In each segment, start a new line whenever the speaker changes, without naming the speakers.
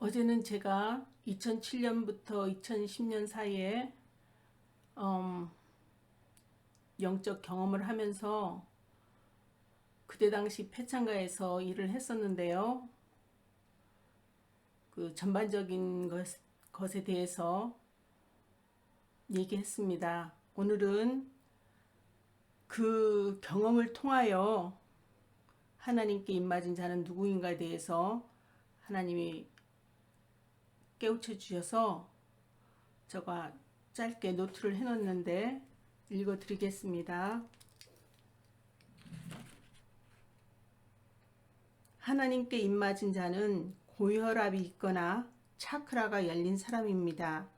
어제는 제가 2007년부터 2010년 사이에 음, 영적 경험을 하면서 그때 당시 폐창가에서 일을 했었는데요. 그 전반적인 것, 것에 대해서 얘기했습니다. 오늘은 그 경험을 통하여 하나님께 입맞은 자는 누구인가에 대해서 하나님이 깨우쳐 주셔서 제가 짧게 노트를 해놓았는데 읽어 드리겠습니다. 하나님께 입맞은 자는 고혈압이 있거나 차크라가 열린 사람입니다.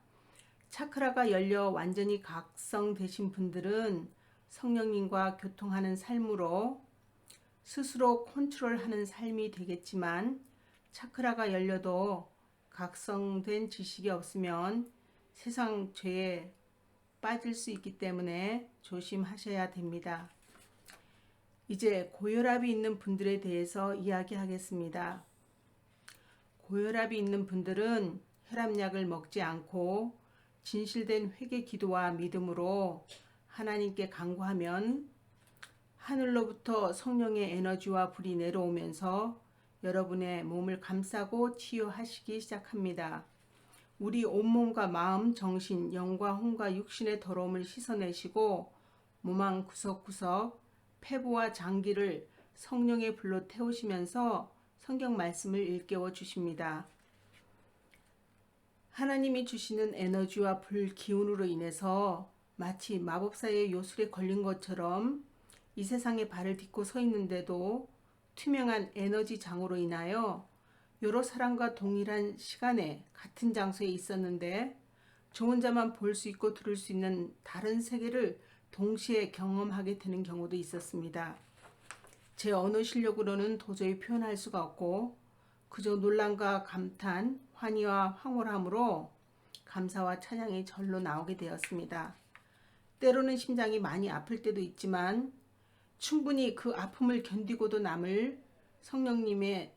차크라가 열려 완전히 각성되신 분들은 성령님과 교통하는 삶으로 스스로 컨트롤하는 삶이 되겠지만 차크라가 열려도 각성된 지식이 없으면 세상 죄에 빠질 수 있기 때문에 조심하셔야 됩니다. 이제 고혈압이 있는 분들에 대해서 이야기하겠습니다. 고혈압이 있는 분들은 혈압약을 먹지 않고 진실된 회개 기도와 믿음으로 하나님께 간구하면 하늘로부터 성령의 에너지와 불이 내려오면서 여러분의 몸을 감싸고 치유하시기 시작합니다. 우리 온몸과 마음, 정신, 영과 혼과 육신의 더러움을 씻어내시고 몸안 구석구석 폐부와 장기를 성령의 불로 태우시면서 성경 말씀을 일깨워 주십니다. 하나님이 주시는 에너지와 불 기운으로 인해서 마치 마법사의 요술에 걸린 것처럼 이 세상에 발을 딛고 서 있는데도 투명한 에너지 장으로 인하여 여러 사람과 동일한 시간에 같은 장소에 있었는데 저 혼자만 볼 수 있고 들을 수 있는 다른 세계를 동시에 경험하게 되는 경우도 있었습니다. 제 언어 실력으로는 도저히 표현할 수가 없고 그저 논란과 감탄, 환희와 황홀함으로 감사와 찬양이 절로 나오게 되었습니다. 때로는 심장이 많이 아플 때도 있지만 충분히 그 아픔을 견디고도 남을 성령님의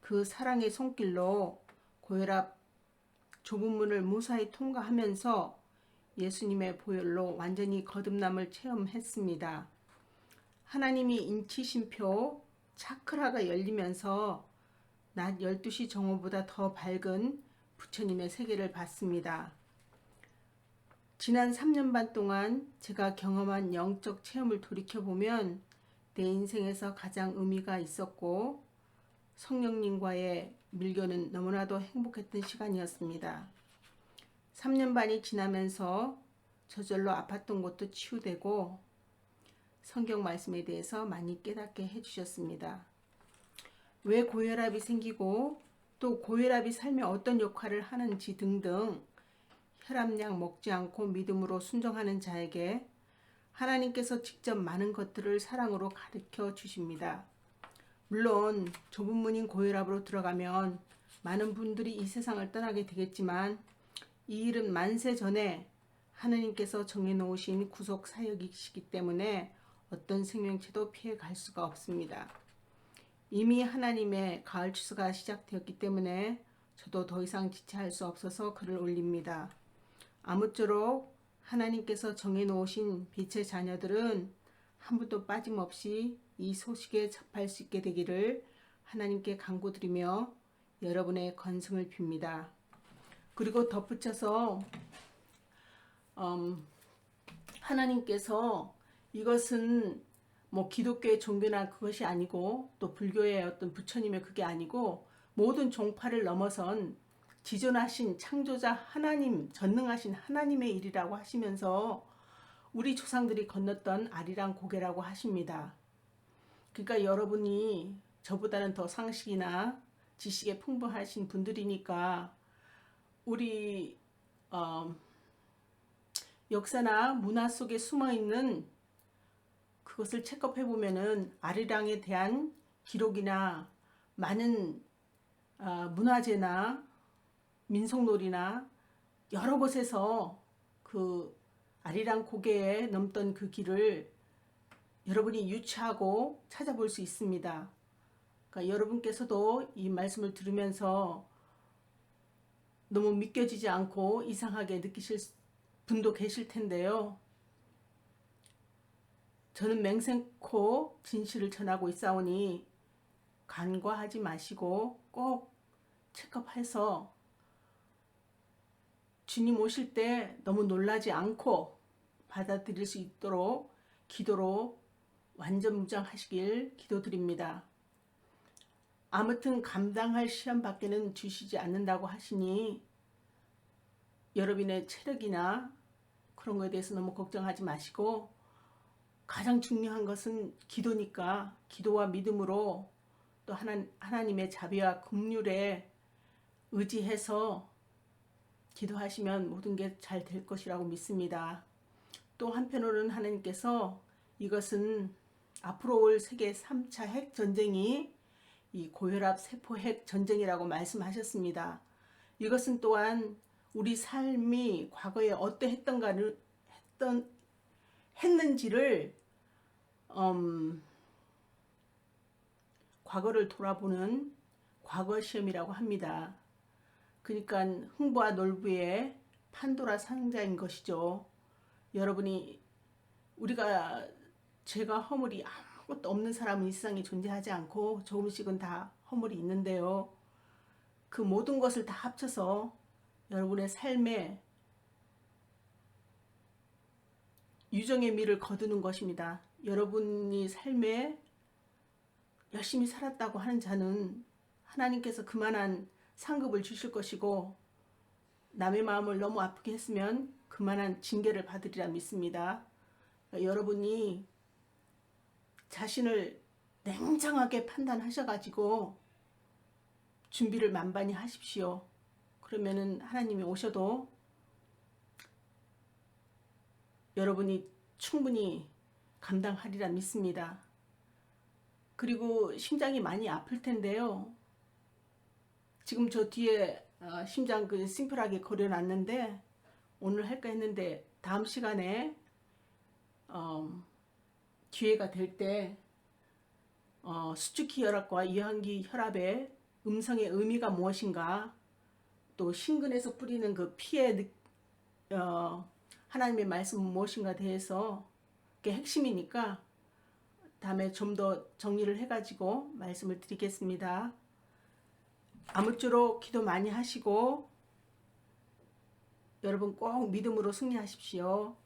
그 사랑의 손길로 고혈압 좁은 문을 무사히 통과하면서 예수님의 보혈로 완전히 거듭남을 체험했습니다. 하나님이 인치심표 차크라가 열리면서 낮 12시 정오보다 더 밝은 부처님의 세계를 봤습니다. 지난 3년 반 동안 제가 경험한 영적 체험을 돌이켜보면 내 인생에서 가장 의미가 있었고 성령님과의 밀교는 너무나도 행복했던 시간이었습니다. 3년 반이 지나면서 저절로 아팠던 것도 치유되고 성경 말씀에 대해서 많이 깨닫게 해주셨습니다. 왜 고혈압이 생기고 또 고혈압이 삶에 어떤 역할을 하는지 등등 혈압약 먹지 않고 믿음으로 순종하는 자에게 하나님께서 직접 많은 것들을 사랑으로 가르쳐 주십니다. 물론 좁은 문인 고혈압으로 들어가면 많은 분들이 이 세상을 떠나게 되겠지만 이 일은 만세 전에 하나님께서 정해놓으신 구속 사역이시기 때문에 어떤 생명체도 피해 갈 수가 없습니다. 이미 하나님의 가을 추수가 시작되었기 때문에 저도 더 이상 지체할 수 없어서 글을 올립니다. 아무쪼록 하나님께서 정해놓으신 빛의 자녀들은 한 분도 빠짐없이 이 소식에 접할 수 있게 되기를 하나님께 간구드리며 여러분의 건승을 빕니다. 그리고 덧붙여서 음, 하나님께서 이것은 뭐 기독교의 종교나 그것이 아니고 또 불교의 어떤 부처님의 그게 아니고 모든 종파를 넘어선 지존하신 창조자 하나님, 전능하신 하나님의 일이라고 하시면서 우리 조상들이 건넜던 아리랑 고개라고 하십니다. 그러니까 여러분이 저보다는 더 상식이나 지식에 풍부하신 분들이니까 우리 어, 역사나 문화 속에 숨어 있는 그것을 체크해 보면은 아리랑에 대한 기록이나 많은 어, 문화재나 민속놀이나 여러 곳에서 그 아리랑 고개에 넘던 그 길을 여러분이 유추하고 찾아볼 수 있습니다. 그러니까 여러분께서도 이 말씀을 들으면서 너무 믿겨지지 않고 이상하게 느끼실 분도 계실 텐데요. 저는 맹생코 진실을 전하고 있사오니 간과하지 마시고 꼭 체크업해서 주님 오실 때 너무 놀라지 않고 받아들일 수 있도록 기도로 완전 무장하시길 기도드립니다. 아무튼 감당할 시험 밖에는 주시지 않는다고 하시니 여러분의 체력이나 그런 거에 대해서 너무 걱정하지 마시고 가장 중요한 것은 기도니까 기도와 믿음으로 또 하나, 하나님의 자비와 긍휼에 의지해서 기도하시면 모든 게 잘 될 것이라고 믿습니다. 또 한편으로는 하나님께서 이것은 앞으로 올 세계 3차 핵 전쟁이 이 고혈압 세포 핵 전쟁이라고 말씀하셨습니다. 이것은 또한 우리 삶이 과거에 어떠했던가를 했던 했는지를 음, 과거를 돌아보는 과거 시험이라고 합니다. 그러니까 흥부와 놀부의 판도라 상자인 것이죠. 여러분이 우리가 죄가 허물이 아무것도 없는 사람은 이 세상에 존재하지 않고 조금씩은 다 허물이 있는데요. 그 모든 것을 다 합쳐서 여러분의 삶에 유정의 미를 거두는 것입니다. 여러분이 삶에 열심히 살았다고 하는 자는 하나님께서 그만한 상급을 주실 것이고 남의 마음을 너무 아프게 했으면 그만한 징계를 받으리라 믿습니다. 여러분이 자신을 냉정하게 판단하셔가지고 준비를 만반히 하십시오. 그러면은 하나님이 오셔도 여러분이 충분히 감당하리라 믿습니다. 그리고 심장이 많이 아플 텐데요. 지금 저 뒤에 어, 심장 그 심플하게 거려놨는데 오늘 할까 했는데 다음 시간에 어, 기회가 될때 어, 수축기 혈압과 이항기 혈압의 음성의 의미가 무엇인가 또 신근에서 뿌리는 그 피의 어, 하나님의 말씀은 무엇인가 대해서 그게 핵심이니까 다음에 좀 더 정리를 해가지고 말씀을 드리겠습니다. 아무쪼록 기도 많이 하시고 여러분 꼭 믿음으로 승리하십시오.